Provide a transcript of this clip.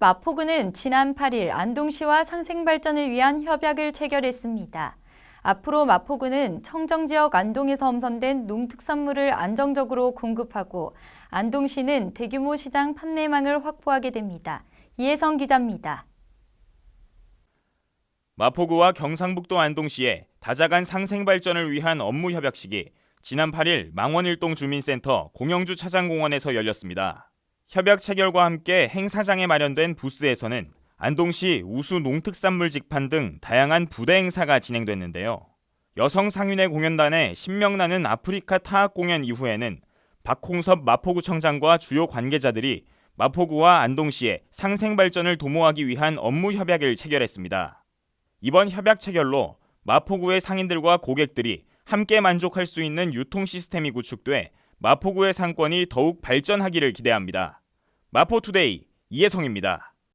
마포구는 지난 8일 안동시와 상생발전을 위한 협약을 체결했습니다. 앞으로 마포구는 청정지역 안동에서 엄선된 농특산물을 안정적으로 공급하고 안동시는 대규모 시장 판매망을 확보하게 됩니다. 이혜성 기자입니다. 마포구와 경상북도 안동시의 다자간 상생발전을 위한 업무 협약식이 지난 8일 망원일동 주민센터 공영주 차장공원에서 열렸습니다. 협약 체결과 함께 행사장에 마련된 부스에서는 안동시 우수 농특산물 직판 등 다양한 부대 행사가 진행됐는데요. 여성 상윤회 공연단의 신명나는 아프리카 타악 공연 이후에는 박홍섭 마포구청장과 주요 관계자들이 마포구와 안동시의 상생 발전을 도모하기 위한 업무 협약을 체결했습니다. 이번 협약 체결로 마포구의 상인들과 고객들이 함께 만족할 수 있는 유통 시스템이 구축돼 마포구의 상권이 더욱 발전하기를 기대합니다. 마포투데이 이혜성입니다.